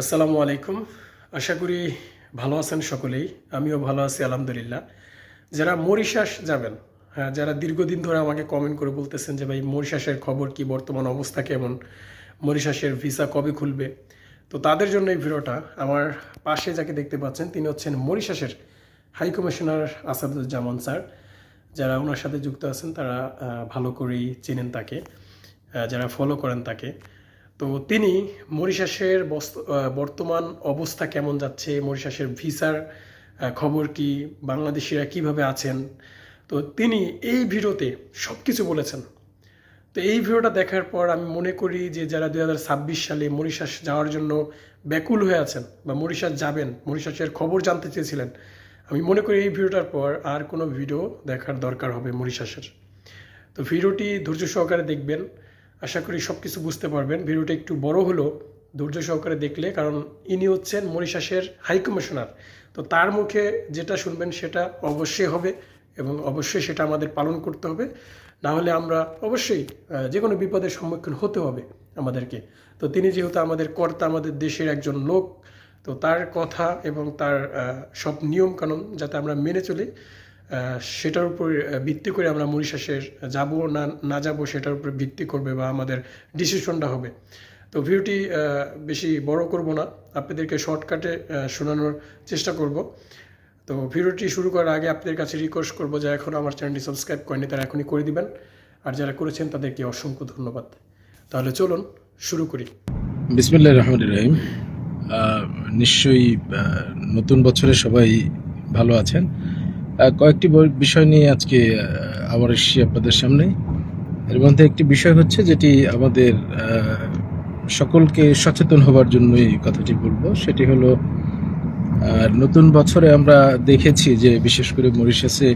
আসসালামু আলাইকুম। আশা করি ভালো আছেন সকলেই। আমিও ভালো আছি, আলহামদুলিল্লাহ। যারা মরিশাস যাবেন হ্যাঁ যারা দীর্ঘদিন ধরে আমাকে কমেন্ট করে বলতেছেন যে, ভাই, মরিশাসের খবর কি? বর্তমান অবস্থা কেমন? মরিশাসের ভিসা কবে খুলবে? তো তাদের জন্য এই ভিডিওটা আমার পাশে যাকে দেখতে পাচ্ছেন, তিনি হচ্ছেন মরিশাসের হাই কমিশনার আসাদুজ্জামান স্যার। যারা ওনার সাথে যুক্ত আছেন, তারা ভালো করেই চেনেন তাকে যারা ফলো করেন তাকে। তো তিনি মরিশাসের বর্তমান অবস্থা কেমন যাচ্ছে, মরিশাসের ভিসার খবর কি, বাংলাদেশিরা কীভাবে আছেন? তো তিনি এই ভিডিওতে সব কিছু বলেছেন। তো এই ভিডিওটা দেখার পর আমি মনে করি যে যারা দু হাজার ছাব্বিশ সালে মরিশাস যাওয়ার জন্য ব্যাকুল হয়ে আছেন বা মরিশাস যাবেন, মরিশাসের খবর জানতে চেয়েছিলেন, আমি মনে করি এই ভিডিওটার পর আর কোনো ভিডিও দেখার দরকার হবে মরিশাসের। তো ভিডিওটি ধৈর্য সহকারে দেখবেন। আশা করি সব কিছু বুঝতে পারবেন। ভিডিওটা একটু বড় হলো, ধৈর্য সহকারে দেখলে, কারণ ইনি হচ্ছেন মরিশাসের হাই কমিশনার। তো তার মুখে যেটা শুনবেন সেটা অবশ্যই হবে এবং অবশ্যই সেটা আমাদের পালন করতে হবে। না হলে আমরা অবশ্যই যে কোনো বিপদের সম্মুখীন হতে হবে আমাদেরকে। তো তিনি যেহেতু আমাদের কর্তা, আমাদের দেশের একজন লোক, তো তার কথা এবং তার সব নিয়ম কানুন যাতে আমরা মেনে চলি সেটার উপর ভিত্তি করে আমরা মরিশাসের যাব না না যাব সেটার উপর ভিত্তি করবে বা আমাদের ডিসিশনটা হবে। তো ভিডিওটি বেশি বড় করব না, আপনাদেরকে শর্টকাটে শোনানোর চেষ্টা করব। তো ভিডিওটি শুরু করার আগে আপনাদের কাছে রিকোয়েস্ট করব যে এখন আমার চ্যানেলটি সাবস্ক্রাইব করেনি তারা এখনই করে দিবেন। আর যারা করেছেন, তাদেরকে অসংখ্য ধন্যবাদ। তাহলে চলুন, শুরু করি। বিসমুল্লাহ রহমান রহিম। নিশ্চয়ই নতুন বছরে সবাই ভালো আছেন। কয়েকটি বিষয় নিয়ে আজকে আবার এসেছি আপনাদের সামনে। এর মধ্যে একটি বিষয় হচ্ছে যেটি আমাদের সকলকে সচেতন হবার জন্যই কথাটি বলব। সেটি হলো নতুন বছরে আমরা দেখেছি যে, বিশেষ করে মরিশাসে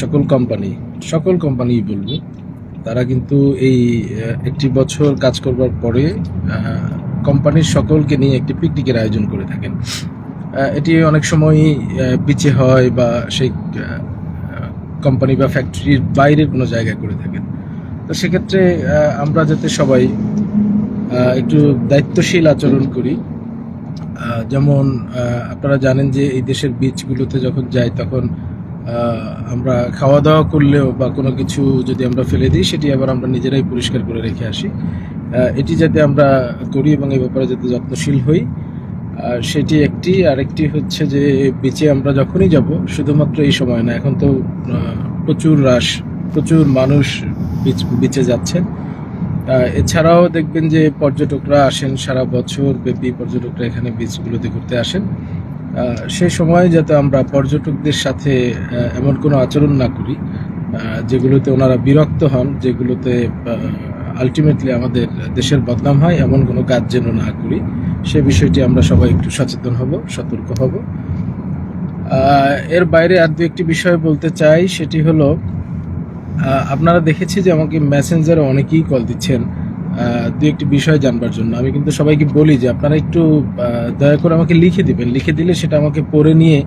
সকল কোম্পানি সকল কোম্পানি বলব, তারা কিন্তু এই একটি বছর কাজ করবার পরে কোম্পানির সকলকে নিয়ে একটি পিকনিকের আয়োজন করে থাকেন। এটি অনেক সময় বিচে হয় বা সেই কোম্পানি বা ফ্যাক্টরির বাইরের কোনো জায়গায় করে থাকেন। তো সেক্ষেত্রে আমরা যাতে সবাই একটু দায়িত্বশীল আচরণ করি যেমন আপনারা জানেন যে এই দেশের বীজগুলোতে যখন যাই তখন আমরা খাওয়া দাওয়া করলেও বা কোনো কিছু যদি আমরা ফেলে দিই, সেটি আবার আমরা নিজেরাই পরিষ্কার করে রেখে আসি। এটি যাতে আমরা করি এবং এই ব্যাপারে যাতে যত্নশীল হই। আর সেটি একটি, আরেকটি হচ্ছে যে বিচে আমরা যখনই যাব, শুধুমাত্র এই সময় না, এখন তো প্রচুর রাশ, প্রচুর মানুষ বিচ যাচ্ছেন। এছাড়াও দেখবেন যে পর্যটকরা আসেন, সারা বছর ব্যাপী পর্যটকরা এখানে বিচগুলোতে ঘুরতে আসেন। সে সময় যাতে আমরা পর্যটকদের সাথে এমন কোনো আচরণ না করি যেগুলোতে ওনারা বিরক্ত হন, যেগুলোতে আলটিমেটলি আমাদের দেশের বদনাম হয়, এমন কোনো কাজ যেন না করি। সে বিষয়টি আমরা সবাই একটু সচেতন হব, সতর্ক হব। এর বাইরে আর দু একটি বিষয় বলতে চাই, সেটি হলো আপনারা দেখেছি যে আমাকে মেসেঞ্জারে অনেকেই কল দিচ্ছেন দু একটি বিষয় জানবার জন্য। আমি কিন্তু সবাইকে বলি যে আপনারা একটু দয়া করে আমাকে লিখে দিবেন। লিখে দিলে সেটা আমাকে পড়ে নিয়ে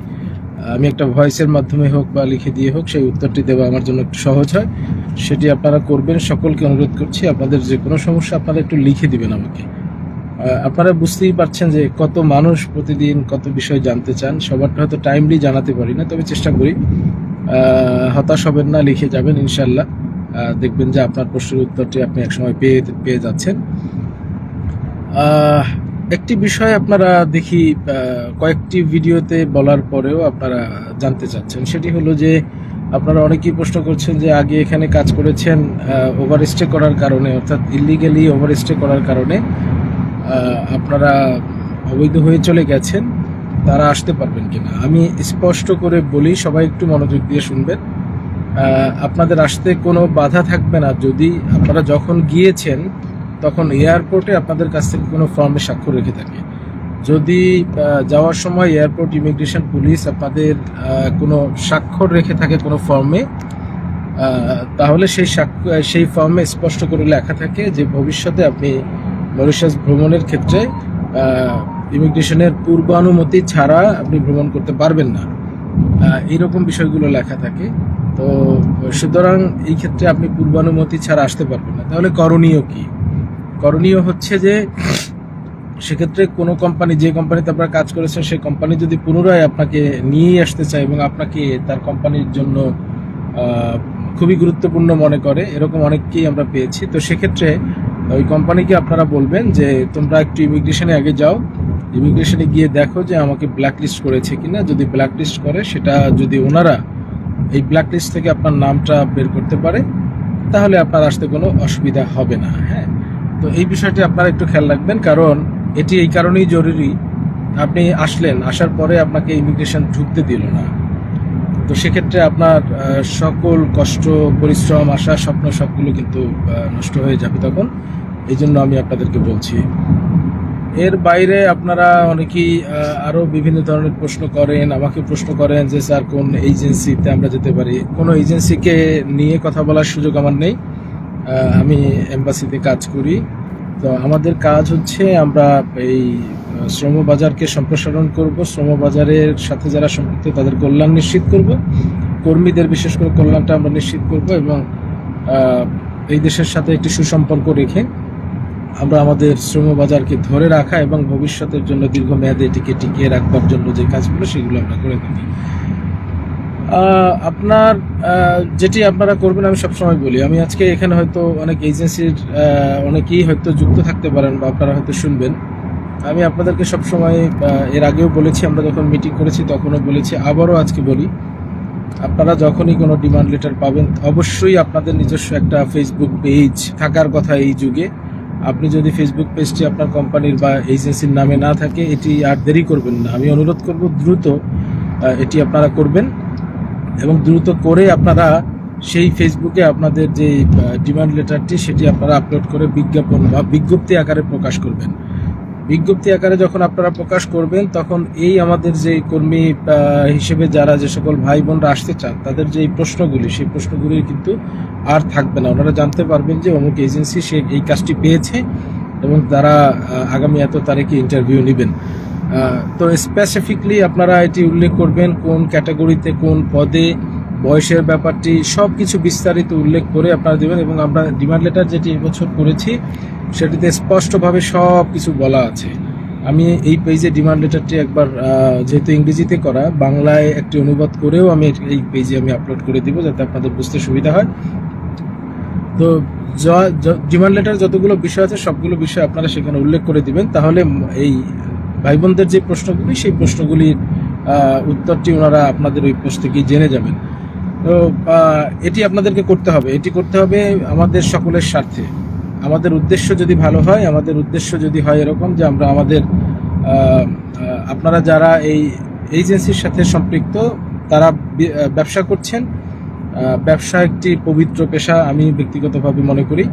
আমি একটা ভয়েসের মাধ্যমে হোক বা লিখে দিয়ে হোক, সেই উত্তরটি দেওয়া আমার জন্য একটু সহজ হয়। সেটি আপনারা করবেন, সকলকে অনুরোধ করছি, আপনাদের যে কোনো সমস্যা আপনারা একটু লিখে দিবেন আমাকে। আপনারা বুঝতেই পারছেন যে কত মানুষ প্রতিদিন কত বিষয় জানতে চান, সবারটা হয়তো টাইমলি জানাতে পারি না, তবে চেষ্টা করি। হতাশ হবেন না, লিখে যাবেন ইনশাল্লাহ দেখবেন যে আপনার প্রশ্নের উত্তরটি আপনি একসময় পেয়ে পেয়ে যাচ্ছেন। একটি বিষয় আপনারা দেখি কয়েকটি ভিডিওতে বলার পরেও আপনারা জানতে চাচ্ছেন, সেটি হলো যে আপনারা অনেকেই প্রশ্ন করছেন যে আগে এখানে কাজ করেছেন ওভার ওভারস্টে করার কারণে, অর্থাৎ ইলিগালি ওভারস্টে করার কারণে আপনারা অবৈধ হয়ে চলে গেছেন, তারা আসতে পারবেন কিনা? আমি স্পষ্ট করে বলি, সবাই একটু মনোযোগ দিয়ে শুনবেন। আপনাদের আসতে কোনো বাধা থাকবে না। যদি আপনারা যখন গিয়েছেন, তখন এয়ারপোর্টে আপনাদের কাছ থেকে কোনো ফর্মে স্বাক্ষর রেখে থাকে। যদি যাওয়ার সময় এয়ারপোর্ট ইমিগ্রেশন পুলিশ আপনাদের কোনো স্বাক্ষর রেখে থাকে কোনো ফর্মে তাহলে সেই সেই ফর্মে স্পষ্ট করে লেখা থাকে যে ভবিষ্যতে আপনি মরিশাস ভ্রমণের ক্ষেত্রে ইমিগ্রেশনের পূর্বানুমতি ছাড়া আপনি ভ্রমণ করতে পারবেন না। এইরকম বিষয়গুলো লেখা থাকে। তো সুতরাং এই ক্ষেত্রে আপনি পূর্বানুমতি ছাড়া আসতে পারবেন না। তাহলে করণীয় কি? করণীয় হচ্ছে যে সেক্ষেত্রে কোনো কোম্পানি যে কোম্পানিতে আপনারা কাজ করেছেন, সেই কোম্পানি যদি পুনরায় আপনাকে নিয়ে আসতে চায় এবং আপনাকে তার কোম্পানির জন্য খুবই গুরুত্বপূর্ণ মনে করে, এরকম অনেককেই আমরা পেয়েছি। তো সেক্ষেত্রে ওই কোম্পানিকে আপনারা বলবেন যে, তোমরা একটু ইমিগ্রেশনে আগে যাও। ইমিগ্রেশনে গিয়ে দেখো যে আমাকে ব্ল্যাক লিস্ট করেছে কিনা। যদি ব্ল্যাক লিস্ট করে, সেটা যদি ওনারা এই ব্ল্যাক লিস্ট থেকে আপনার নামটা বের করতে পারে, তাহলে আপনার আসতে কোনো অসুবিধা হবে না। হ্যাঁ? তো এই বিষয়টি আপনারা একটু খেয়াল রাখবেন। কারণ এটি এই কারণেই জরুরি আপনি আসলেন, আসার পরে আপনাকে ইমিগ্রেশন ঢুকতে দিল না। তো সেক্ষেত্রে আপনার সকল কষ্ট, পরিশ্রম, আশা, স্বপ্ন সবগুলো কিন্তু নষ্ট হয়ে যাবে তখন। এই জন্য আমি আপনাদেরকে বলছি। এর বাইরে আপনারা অনেকেই আরও বিভিন্ন ধরনের প্রশ্ন করেন, আমাকে প্রশ্ন করেন যে, স্যার, কোন এজেন্সিতে আমরা যেতে পারি? কোনো এজেন্সিকে নিয়ে কথা বলার সুযোগ আমার নেই। আমি এম্বাসিতে কাজ করি। তো আমাদের কাজ হচ্ছে আমরা এই শ্রমবাজারকে সম্প্রসারণ করব। শ্রমবাজারের সাথে যারা সম্পৃক্ত, তাদের কল্যাণ নিশ্চিত করব। কর্মীদের বিশেষ করে কল্যাণটা আমরা নিশ্চিত করব এবং এই দেশের সাথে একটি সুসম্পর্ক রেখে আমরা আমাদের শ্রমবাজারকে ধরে রাখা এবং ভবিষ্যতের জন্য দীর্ঘমেয়াদে এটিকে টিকিয়ে রাখবার জন্য যে কাজগুলো, সেগুলো আমরা করে থাকি। আপনার যেটি আপনারা করবেন আমি সবসময় বলি। আমি আজকে এখানে হয়তো অনেক এজেন্সির অনেকেই হয়তো যুক্ত থাকতে পারেন বা আপনারা হয়তো শুনবেন। আমি আপনাদেরকে সবসময় এর আগেও বলেছি, আমরা যখন মিটিং করেছি তখনও বলেছি, আবারও আজকে বলি। আপনারা যখনই কোনো ডিমান্ড লেটার পাবেন, অবশ্যই আপনাদের নিজস্ব একটা ফেসবুক পেজ থাকার কথা এই যুগে। আপনি যদি ফেসবুক পেজটি আপনার কোম্পানির বা এজেন্সির নামে না থাকে, এটি আর দেরি করবেন না। আমি অনুরোধ করব দ্রুত এটি আপনারা করবেন। এবং দ্রুত করে আপনারা সেই ফেসবুকে আপনাদের যে ডিমান্ড লেটারটি সেটি আপনারা আপলোড করে বিজ্ঞাপন বা বিজ্ঞপ্তি আকারে প্রকাশ করবেন। বিজ্ঞপ্তি আকারে যখন আপনারা প্রকাশ করবেন, তখন এই আমাদের যে কর্মী হিসেবে যারা যে সকল ভাই বোনরা আসতে চান, তাদের যে প্রশ্নগুলি, সেই প্রশ্নগুলি কিন্তু আর থাকবে না। ওনারা জানতে পারবেন যে অমুক এজেন্সি সে এই কাজটি পেয়েছে এবং তারা আগামী এত তারিখে ইন্টারভিউ নেবেন। তো স্পেসিফিকলি আপনারা এটি উল্লেখ করবেন কোন ক্যাটাগরিতে কোন পদে, বয়সের ব্যাপারটি সব কিছু বিস্তারিত উল্লেখ করে আপনারা দেবেন এবং আমরা ডিমান্ড লেটার যেটি এবছর করেছি, সেটিতে স্পষ্টভাবে সব কিছু বলা আছে। আমি এই পেজে ডিমান্ড লেটারটি একবার যেহেতু ইংরেজিতে করা, বাংলায় একটি অনুবাদ করেও আমি এই পেজে আমি আপলোড করে দিব যাতে আপনাদের বুঝতে সুবিধা হয়। তো ডিমান্ড লেটার যতগুলো বিষয় আছে, সবগুলো বিষয় আপনারা সেখানে উল্লেখ করে দিবেন। তাহলে এই ভাই বোনদের যে প্রশ্নগুলি, সেই প্রশ্নগুলির উত্তরটি ওনারা আপনাদের ওই পোস্ট থেকেই জেনে যাবেন। তো এটি আপনাদেরকে করতে হবে। এটি করতে হবে আমাদের সকলের স্বার্থে। আমাদের উদ্দেশ্য যদি ভালো হয়, আমাদের উদ্দেশ্য যদি হয় এরকম যে আমরা আমাদের আপনারা যারা এই এজেন্সির সাথে সম্পৃক্ত, তারা ব্যবসা করছেন। ব্যবসা একটি পবিত্র পেশা, আমি ব্যক্তিগতভাবে মনে করি।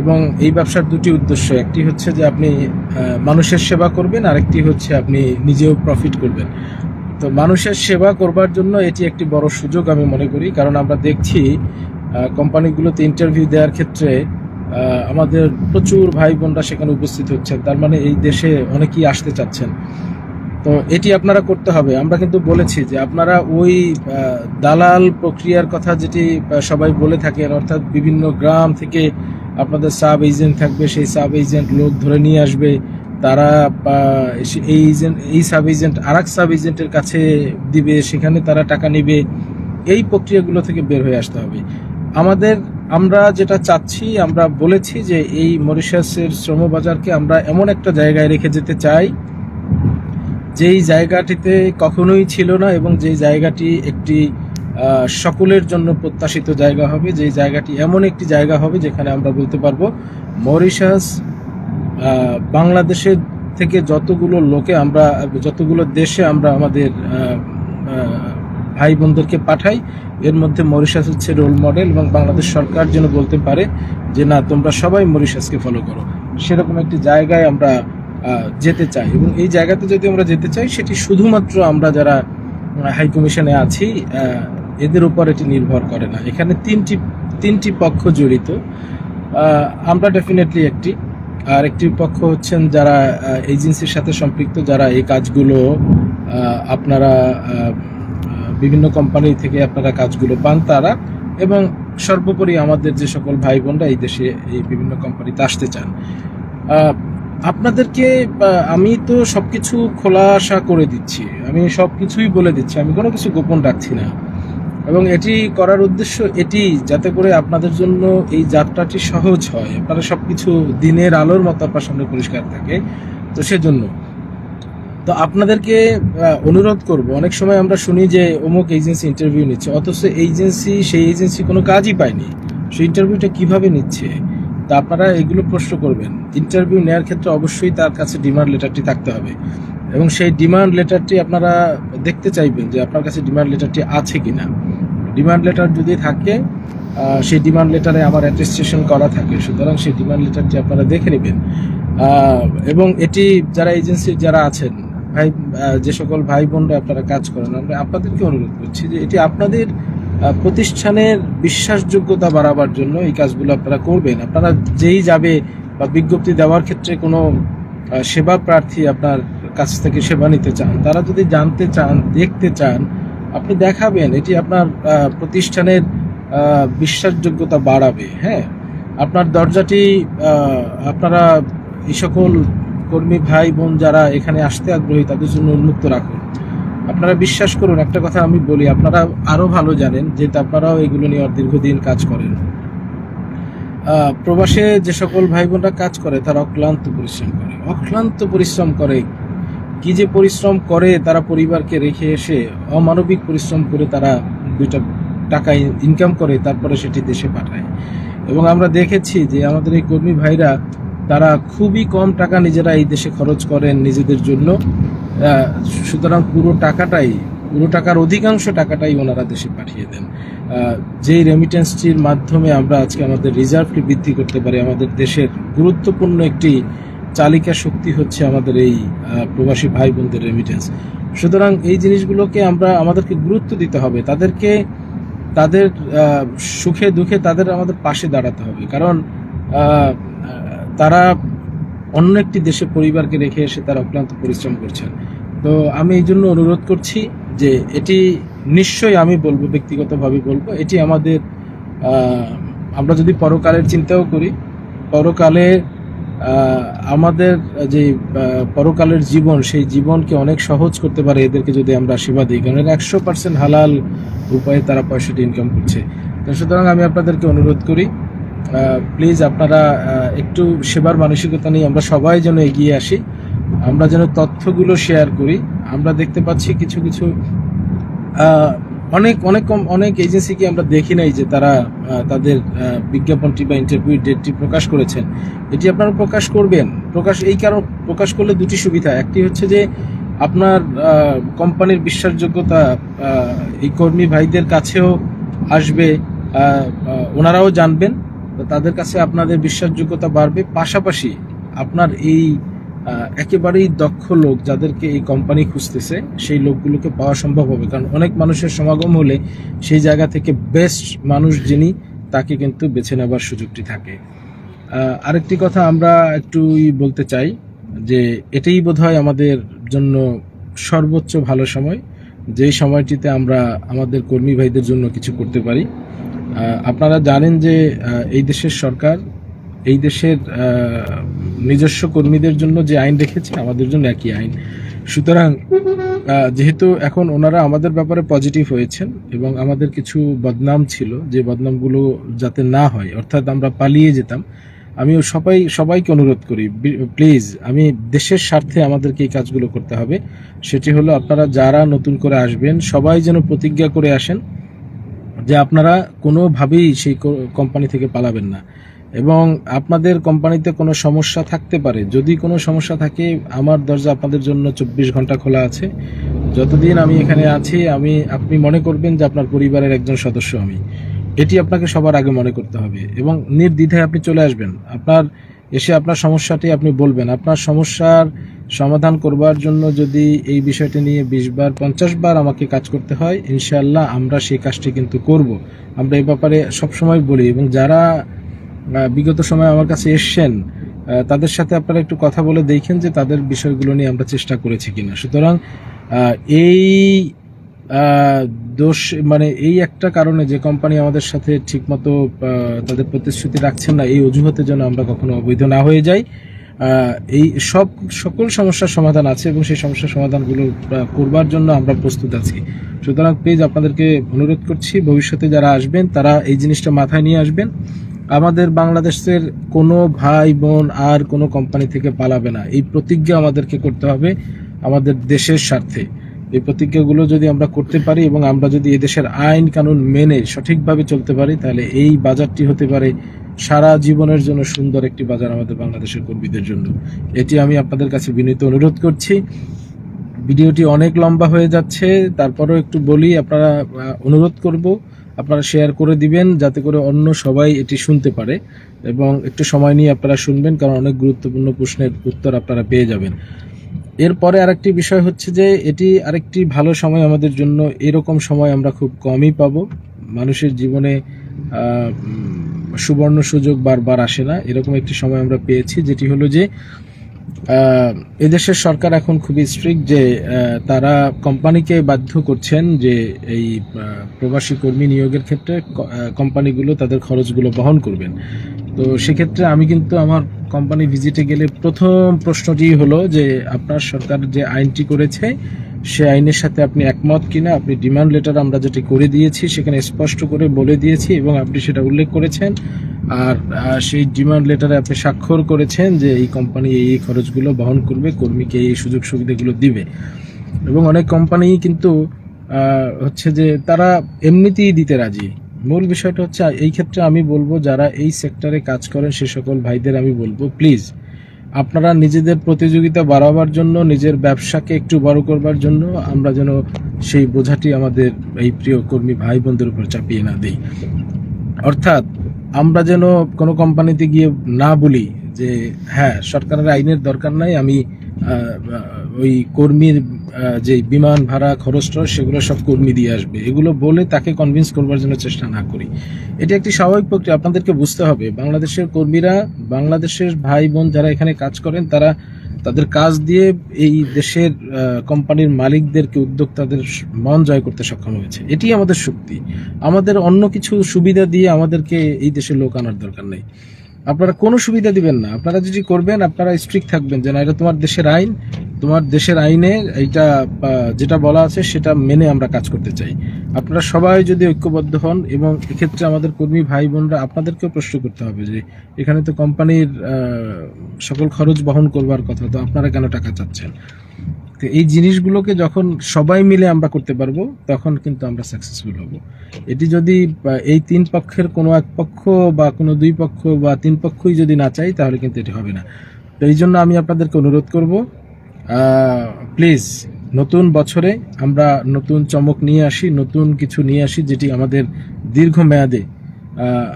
এবং এই ব্যবসার দুটি উদ্দেশ্য, একটি হচ্ছে যে আপনি মানুষের সেবা করবেন, আরেকটি হচ্ছে আপনি নিজেও প্রফিট করবেন। তো মানুষের সেবা করবার জন্য এটি একটি বড় সুযোগ আমি মনে করি, কারণ আমরা দেখছি কোম্পানিগুলোতে ইন্টারভিউ দেওয়ার ক্ষেত্রে আমাদের প্রচুর ভাই বোনরা সেখানে উপস্থিত হচ্ছেন। তার মানে এই দেশে অনেকেই আসতে চাচ্ছেন। তো এটি আপনারা করতে হবে। আমরা কিন্তু বলেছি যে আপনারা ওই দালাল প্রক্রিয়ার কথা যেটি সবাই বলে থাকেন, অর্থাৎ বিভিন্ন গ্রাম থেকে আপনাদের সাব এজেন্ট থাকবে, সেই সাব এজেন্ট লোক ধরে নিয়ে আসবে। তারা এই এজেন্ট, এই সাব এজেন্ট আর সাব এজেন্টের কাছে দিবে, সেখানে তারা টাকা নেবে। এই প্রক্রিয়াগুলো থেকে বের হয়ে আসতে হবে। আমাদের, আমরা যেটা চাচ্ছি, আমরা বলেছি যে এই মরিশাসের শ্রমবাজারকে আমরা এমন একটা জায়গায় রেখে যেতে চাই যেই জায়গাটিতে কখনোই ছিল না এবং যেই জায়গাটি একটি সকলের জন্য প্রত্যাশিত জায়গা হবে, যেই জায়গাটি এমন একটি জায়গা হবে যেখানে আমরা বলতে পারব মরিশাস বাংলাদেশের থেকে যতগুলো লোকে আমরা, যতগুলো দেশে আমরা আমাদের ভাই বোনদেরকে পাঠাই, এর মধ্যে মরিশাস হচ্ছে রোল মডেল এবং বাংলাদেশ সরকার যেন বলতে পারে যে, না, তোমরা সবাই মরিশাসকে ফলো করো। সেরকম একটি জায়গায় আমরা যেতে চাই। এবং এই জায়গাতে যদি আমরা যেতে চাই, সেটি শুধুমাত্র আমরা যারা হাই কমিশনে আছি এদের উপর এটি নির্ভর করে না। এখানে তিনটি তিনটি পক্ষ জড়িত। আমরা ডেফিনেটলি একটি। আর একটি পক্ষ হচ্ছেন যারা এজেন্সির সাথে সম্পৃক্ত, যারা এই কাজগুলো আপনারা বিভিন্ন কোম্পানি থেকে আপনারা কাজগুলো পান তারা। এবং সর্বোপরি আমাদের যে সকল ভাই বোনরা এই দেশে, এই বিভিন্ন কোম্পানিতে আসতে চান। আপনাদেরকে আমি তো সব সবকিছু খোলাসা করে দিচ্ছি। আমি সবকিছুই বলে দিচ্ছি। আমি কোনো কিছু গোপন রাখছি না। এবং এটি করার উদ্দেশ্য এটি, যাতে করে আপনাদের জন্য এই যাত্রাটি সহজ হয়। আপনারা সব কিছু দিনের আলোর মতো আপনার সামনে পরিষ্কার থাকে। তো সেজন্য। তো আপনাদেরকে অনুরোধ করব, অনেক সময় আমরা শুনি যে অমুক এজেন্সি ইন্টারভিউ নিচ্ছে, অথচ এজেন্সি, সেই এজেন্সি কোনো কাজই পায়নি। সেই ইন্টারভিউটা কীভাবে নিচ্ছে? তা আপনারা এগুলো প্রশ্ন করবেন। ইন্টারভিউ নেওয়ার ক্ষেত্রে অবশ্যই তার কাছে ডিমান্ড লেটারটি থাকতে হবে। এবং সেই ডিমান্ড লেটারটি আপনারা দেখতে চাইবেন যে আপনার কাছে ডিমান্ড লেটারটি আছে কি না ডিমান্ড লেটার যদি থাকে সেই ডিমান্ড লেটারে আমার অ্যাটেস্টেশন করা থাকে। সুতরাং সেই ডিমান্ড লেটারটি আপনারা দেখে নেবেন। এবং এটি যারা এজেন্সির যারা আছেন, ভাই যে সকল ভাই বোনরা আপনারা কাজ করেন, আমরা আপনাদেরকে অনুরোধ করছি যে এটি আপনাদের প্রতিষ্ঠানের বিশ্বাসযোগ্যতা বাড়াবার জন্য এই কাজগুলো আপনারা করবেন। আপনারা যেই যাবে বা বিজ্ঞপ্তি দেওয়ার ক্ষেত্রে কোনো সেবা প্রার্থী আপনার কাছ থেকে সেবা নিতে চান, তারা যদি জানতে চান, দেখতে চান, আপনি দেখাবেন, এটি আপনার প্রতিষ্ঠানের বিশ্বাসযোগ্যতা বাড়াবে হ্যাঁ? আপনার দরজাটি আপনারা এই সকল কর্মী ভাই বোন যারা এখানে আসতে আগ্রহী, তাদের জন্য উন্মুক্ত রাখুন। আপনারা বিশ্বাস করুন, একটা কথা আমি বলি, আপনারা আরও ভালো জানেন যেহেতু আপনারাও এগুলো নিয়ে দীর্ঘদিন কাজ করেন। প্রবাসে যে সকল ভাই বোনরা কাজ করে, তারা অক্লান্ত পরিশ্রম করে। অক্লান্ত পরিশ্রম করে কি যে পরিশ্রম করে তারা পরিবারকে রেখে এসে অমানবিক পরিশ্রম করে তারা দুইটা টাকা ইনকাম করে, তারপরে সেটি দেশে পাঠায়। এবং আমরা দেখেছি যে আমাদের এই কর্মী ভাইরা তারা খুবই কম টাকা নিজেরা এই দেশে খরচ করেন নিজেদের জন্য। সুতরাং পুরো টাকাটাই, পুরো টাকার অধিকাংশ টাকাটাই ওনারা দেশে পাঠিয়ে দেন। যেই রেমিটেন্সটির মাধ্যমে আমরা আজকে আমাদের রিজার্ভকে বৃদ্ধি করতে পারি, আমাদের দেশের গুরুত্বপূর্ণ একটি চালিকা শক্তি হচ্ছে আমাদের এই প্রবাসী ভাই বোনদের রেমিটেন্স সুতরাং এই জিনিসগুলোকে আমরা, আমাদেরকে গুরুত্ব দিতে হবে। তাদেরকে, তাদের সুখে দুঃখে তাদের আমাদের পাশে দাঁড়াতে হবে। কারণ তারা অন্য একটি দেশে পরিবারকে রেখে এসে তারা অক্লান্ত পরিশ্রম করছেন। তো আমি এই জন্য অনুরোধ করছি যে এটি নিশ্চয়ই আমি বলব, ব্যক্তিগতভাবে বলব, এটি আমাদের আমরা যদি পরকালের চিন্তাও করি, পরকালে আমাদের যে পরকালের জীবন, সেই জীবনকে অনেক সহজ করতে পারে, এদেরকে যদি আমরা সেবা দিই। কারণ একশো পার্সেন্ট হালাল উপায়ে তারা পয়সাটি ইনকাম করছে। তো সুতরাং আমি আপনাদেরকে অনুরোধ করি প্লিজ আপনারা একটু সেবার মানসিকতা নিয়ে আমরা সবাই যেন এগিয়ে আসি, আমরা যেন তথ্যগুলো শেয়ার করি। আমরা দেখতে পাচ্ছি কিছু কিছু অনেক অনেক কম, অনেক এজেন্সিকে আমরা দেখি নাই যে তারা তাদের বিজ্ঞাপনটি বা ইন্টারভিউ ডেটটি প্রকাশ করেছেন। এটি আপনারা প্রকাশ করবেন। প্রকাশ, এই কারণ প্রকাশ করলে দুটি সুবিধা। একটি হচ্ছে যে আপনার কোম্পানির বিশ্বাসযোগ্যতা এই কর্মী ভাইদের কাছেও আসবে ওনারাও জানবেন। তো তাদের কাছে আপনাদের বিশ্বাসযোগ্যতা বাড়বে। পাশাপাশি আপনার এই একেবারেই দক্ষ লোক যাদেরকে এই কোম্পানি খুঁজতেছে, সেই লোকগুলোকে পাওয়া সম্ভব হবে। কারণ অনেক মানুষের সমাগম হলে সেই জায়গা থেকে বেস্ট মানুষ যিনি, তাকে কিন্তু বেছে নেবার সুযোগটি থাকে। আরেকটি কথা আমরা একটু বলতে চাই যে, এটাই বোধহয় আমাদের জন্য সর্বোচ্চ ভালো সময়। যেই সময়টিতে আমরা আমাদের কর্মী ভাইদের জন্য কিছু করতে পারি। আপনারা জানেন যে এই দেশের সরকার, এই দেশের নিজস্ব কর্মীদের জন্য যে আইন রেখেছে, আমাদের জন্য একই আইন। সুতরাং যেহেতু এখন ওনারা আমাদের ব্যাপারে পজিটিভ হয়েছেন এবং আমাদের কিছু বদনাম ছিল, যে বদনামগুলো যাতে না হয়, অর্থাৎ আমরা পালিয়ে যেতাম আমি সবাই, সবাইকে অনুরোধ করি প্লিজ আমি দেশের স্বার্থে আমাদেরকে এই কাজগুলো করতে হবে। সেটি হলো আপনারা যারা নতুন করে আসবেন, সবাই যেন প্রতিজ্ঞা করে আসেন যে আপনারা কোনোভাবেই সেই কোম্পানি থেকে পালাবেন না। এবং আপনাদের কোম্পানিতে কোনো সমস্যা থাকতে পারে। যদি কোনো সমস্যা থাকে, আমার দরজা আপনাদের জন্য চব্বিশ ঘণ্টা খোলা আছে। যতদিন আমি এখানে আছি, আমি, আপনি মনে করবেন যে আপনার পরিবারের একজন সদস্য আমি। এটি আপনাকে সবার আগে মনে করতে হবে এবং নির্দ্বিধায় আপনি চলে আসবেন। আপনার এসে আপনার সমস্যাটি আপনি বলবেন। আপনার সমস্যার সমাধান করবার জন্য যদি এই বিষয়টি নিয়ে বিশ বার, পঞ্চাশ বার আমাকে কাজ করতে হয়, ইনশাআল্লাহ আমরা সেই কাজটি কিন্তু করব। আমরা এই ব্যাপারে সবসময় বলি এবং যারা বিগত সময় আমার কাছে এসছেন তাদের সাথে আপনারা একটু কথা বলে দেখেন যে তাদের বিষয়গুলো নিয়ে আমরা চেষ্টা করেছি কিনা। সুতরাং এই দোষ মানে এই একটা কারণে যে কোম্পানি আমাদের সাথে ঠিকমতো তাদের প্রতিশ্রুতি রাখছেন না, এই অজুহাতে যেন আমরা কখনো অবৈধ না হয়ে যাই। এই সব সকল সমস্যার সমাধান আছে এবং সেই সমস্যার সমাধানগুলো করবার জন্য আমরা প্রস্তুত আছি। সুতরাং প্লিজ আপনাদেরকে অনুরোধ করছি, ভবিষ্যতে যারা আসবেন, তারা এই জিনিসটা মাথায় নিয়ে আসবেন। আমাদের বাংলাদেশের কোনো ভাই, বোন আর কোনো কোম্পানি থেকে পালাবে না। এই প্রতিজ্ঞা আমাদেরকে করতে হবে, আমাদের দেশের স্বার্থে। এই প্রতিজ্ঞাগুলো যদি আমরা করতে পারি এবং আমরা যদি এদেশের আইন কানুন মেনে সঠিকভাবে চলতে পারি, তাহলে এই বাজারটি হতে পারে সারা জীবনের জন্য সুন্দর একটি বাজার আমাদের বাংলাদেশের কর্মীদের জন্য। এটি আমি আপনাদের কাছে বিনীত অনুরোধ করছি। ভিডিওটি অনেক লম্বা হয়ে যাচ্ছে, তারপরেও একটু বলি, আপনারা অনুরোধ করব, আপনারা শেয়ার করে দিবেন যাতে করে অন্য সবাই এটি শুনতে পারে এবং একটু সময় নিয়ে আপনারা শুনবেন, কারণ অনেক গুরুত্বপূর্ণ প্রশ্নের উত্তর আপনারা পেয়ে যাবেন। এরপরে আরেকটি বিষয় হচ্ছে যে, এটি আরেকটি ভালো সময় আমাদের জন্য। এরকম সময় আমরা খুব কমই পাবো। মানুষের জীবনে সুবর্ণ সুযোগ বারবার আসে না। এরকম একটি সময় আমরা পেয়েছি, যেটি হলো যে এদেশের সরকার এখন খুবই স্ট্রিক্ট যে তারা কোম্পানিকে বাধ্য করছেন যে, এই প্রবাসী কর্মী নিয়োগের ক্ষেত্রে কোম্পানিগুলো তাদের খরচগুলো বহন করবেন। তো সেক্ষেত্রে আমি কিন্তু আমার কোম্পানি ভিজিটে গেলে প্রথম প্রশ্নটি হলো যে, আপনার সরকার যে আইনটি করেছে, সে আইনের সাথে আপনি একমত কিনা? আপনি ডিমান্ড লেটার আমরা যেটি করে দিয়েছি, সেখানে স্পষ্ট করে বলে দিয়েছি এবং আপনি সেটা উল্লেখ করেছেন। আর সেই ডিমান্ড লেটারে আপনি স্বাক্ষর করেছেন যে, এই কোম্পানি এই খরচগুলো বহন করবে, কর্মীকে এই সুযোগ সুবিধাগুলো দিবে। এবং অনেক কোম্পানি কিন্তু হচ্ছে যে, তারা এমনিতেই দিতে রাজি। মূল বিষয়টা হচ্ছে, এই ক্ষেত্রে আমি বলব, যারা এই সেক্টরে কাজ করেন, সে সকল ভাইদের আমি বলব প্লিজ আপনারা নিজেদের প্রতিযোগিতা বাড়াবার জন্য, নিজের ব্যবসাকে একটু বড় করবার জন্য, আমরা যেন সেই বোঝাটি আমাদের এই প্রিয় কর্মী ভাই বোনদের উপর চাপিয়ে না দিই। অর্থাৎ, আমরা যেন কোনো কোম্পানিতে গিয়ে না বলি যে হ্যাঁ সরকারের আইনের দরকার নাই, আমি ওই কর্মীর যে বিমান ভাড়া, খরচ টরচ, সেগুলো সব কর্মী দিয়ে আসবে। এগুলো বলে তাকে কনভিন্স করবার জন্য চেষ্টা না করি। এটা একটি স্বাভাবিক প্রক্রিয়া, আপনাদেরকে বুঝতে হবে। বাংলাদেশের কর্মীরা, বাংলাদেশের ভাই বোন যারা এখানে কাজ করেন, তারা তাদের কাজ দিয়ে এই দেশের কোম্পানির মালিকদেরকে, উদ্যোক্তাদের মন জয় করতে সক্ষম হয়েছে। এটি আমাদের শক্তি। আমাদের অন্য কিছু সুবিধা দিয়ে আমাদেরকে এই দেশে লোক আনার দরকার নেই। আপনারা কোনো সুবিধা দিবেন না। আপনারা যদি করবেন, আপনারা স্ট্রিক্ট থাকবেন যে না, এটা তোমার দেশের আইন তোমার দেশের আইনে এইটা যেটা বলা আছে সেটা মেনে আমরা কাজ করতে চাই। আপনারা সবাই যদি ঐক্যবদ্ধ হন এবং এক্ষেত্রে আমাদের কর্মী ভাই বোনরা, আপনাদেরকেও প্রশ্ন করতে হবে যে এখানে তো কোম্পানির সকল খরচ বহন করবার কথা, তো আপনারা কেন টাকা চাচ্ছেন? তো এই জিনিসগুলোকে যখন সবাই মিলে আমরা করতে পারব, তখন কিন্তু আমরা সাকসেসফুল হব। এটি যদি এই তিন পক্ষের কোনো এক পক্ষ বা কোনো দুই পক্ষ বা তিন পক্ষই যদি না চাই তাহলে কিন্তু এটি হবে না। তো এই জন্য আমি আপনাদেরকে অনুরোধ করব প্লিজ নতুন বছরে আমরা নতুন চমক নিয়ে আসি, নতুন কিছু নিয়ে আসি যেটি আমাদের দীর্ঘ মেয়াদে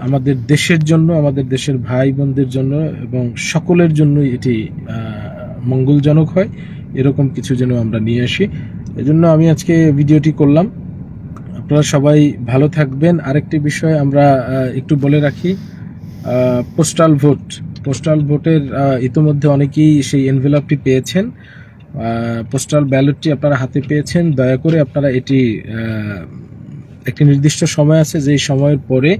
আমাদের দেশের জন্য, আমাদের দেশের ভাই বোনদের জন্য এবং সকলের জন্যই এটি মঙ্গলজনক হয়। এরকম কিছু যেন আমরা নিয়ে আসি। এজন্য আমি আজকে ভিডিওটি করলাম। আপনারা সবাই ভালো থাকবেন। আরেকটি বিষয় আমরা একটু বলে রাখি পোস্টাল ভোট পোস্টাল ভোটের ইতোমধ্যে অনেকেই সেই এনভেলপটি পেয়েছেন। পোস্টাল ব্যালটটি আপনারা হাতে পেয়েছেন। দয়া করে আপনারা এটি একটি নির্দিষ্ট সময় আছে, যেই সময়ের পরে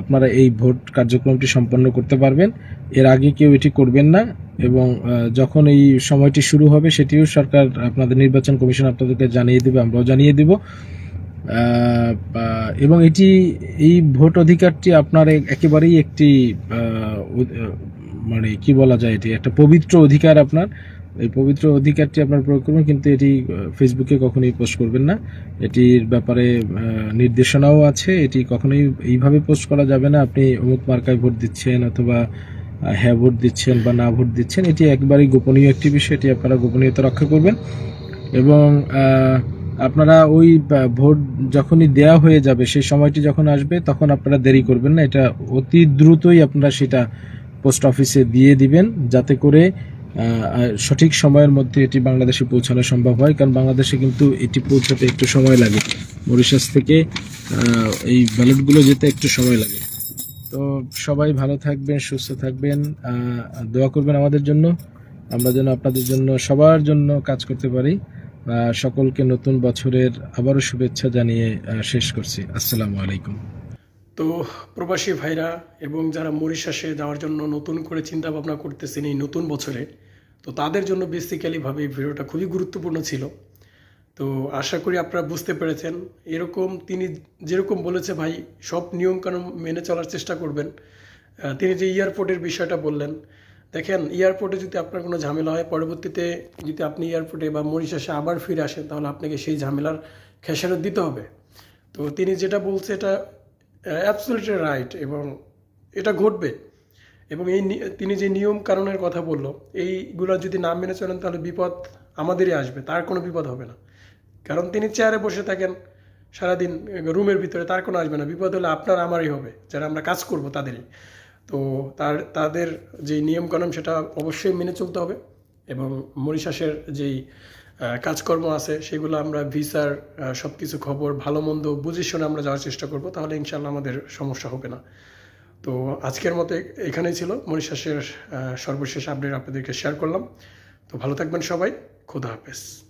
আপনারা এই ভোট কার্যক্রমটি সম্পন্ন করতে পারবেন। এর আগে কেউ এটি করবেন না এবং যখন এই সময়টি শুরু হবে, সেটিও সরকার আপনাদের নির্বাচন কমিশন আপনাদেরকে জানিয়ে দেবে, আমরাও জানিয়ে দেব। এবং এটি, এই ভোট অধিকারটি আপনার একেবারেই একটি মানে কি বলা যায় এটি? একটা পবিত্র অধিকার আপনার। এই পবিত্র অধিকারটি আপনার প্রয়োগ করবেন, কিন্তু এটি ফেসবুকে কখনোই পোস্ট করবেন না। এটির ব্যাপারে নির্দেশনাও আছে। এটি কখনোই এইভাবে পোস্ট করা যাবে না। আপনি অমুক মার্কায় ভোট দিচ্ছেন অথবা হ্যাঁ ভোট দিচ্ছেন বা না ভোট দিচ্ছেন, এটি একবারেই গোপনীয় একটি বিষয়। এটি আপনারা গোপনীয়তা রক্ষা করবেন। এবং আপনারা ওই ভোট যখনই দেয়া হয়ে যাবে, সেই সময়টি যখন আসবে, তখন আপনারা দেরি করবেন না। এটা অতি দ্রুতই আপনারা সেটা পোস্ট অফিসে দিয়ে দিবেন, যাতে করে সঠিক সময়ের মধ্যে এটি বাংলাদেশে পৌঁছানো সম্ভব হয়, কারণ বাংলাদেশে কিন্তু এটি পৌঁছাতে একটু সময় লাগে। মরিশাস থেকে এই ব্যালটগুলো যেতে একটু সময় লাগে। তো সবাই ভালো থাকবেন, সুস্থ থাকবেন দোয়া করবেন আমাদের জন্য। আমরা যেন আপনাদের জন্য, সবার জন্য কাজ করতে পারি। সকলকে নতুন বছরের আবারও শুভেচ্ছা জানিয়ে শেষ করছি। আসসালামু আলাইকুম। তো প্রবাসী ভাইরা এবং যারা মরিশাসে যাওয়ার জন্য নতুন করে চিন্তা ভাবনা করতেছেন এই নতুন বছরে, তো তাদের জন্য বেসিক্যালিভাবে এই ভিডিওটা খুবই গুরুত্বপূর্ণ ছিল। তো আশা করি আপনারা বুঝতে পেরেছেন, এরকম তিনি যেরকম বলেছে ভাই, সব নিয়মকানুন মেনে চলার চেষ্টা করবেন। তিনি যে এয়ারপোর্টের বিষয়টা বললেন, দেখেন, এয়ারপোর্টে যদি আপনার কোনো ঝামেলা হয়, পরবর্তীতে যদি আপনি এয়ারপোর্টে বা মরিশাসে আবার ফিরে আসেন, তাহলে আপনাকে সেই ঝামেলার খেসারত দিতে হবে। তো তিনি যেটা বলছে, এটা অ্যাবসলিটলি রাইট এবং এটা ঘটবে। এবং এই তিনি যে নিয়ম কানুনের কথা বলল, এইগুলো যদি না মেনে চলেন, তাহলে বিপদ আমাদেরই আসবে। তার কোনো বিপদ হবে না। কারণ তিনি চেয়ারে বসে থাকেন সারাদিন রুমের ভিতরে, তার কোনো আসবে না। বিপদ হলে আপনার আমারই হবে, যারা আমরা কাজ করব তাদেরই। তো তার, তাদের যে নিয়মকানুন, সেটা অবশ্যই মেনে চলতে হবে। এবং মরিশাসের যেই কাজকর্ম আছে সেগুলো আমরা ভিসার সব কিছু খবর ভালো মন্দ বুঝে শুনে আমরা যাওয়ার চেষ্টা করব তাহলে ইনশাল্লাহ আমাদের সমস্যা হবে না। তো আজকের মতো এখানেই ছিল। আহ, সর্বশেষ আপডেট আপনাদেরকে শেয়ার করলাম। তো ভালো থাকবেন সবাই। খোদা হাফেজ।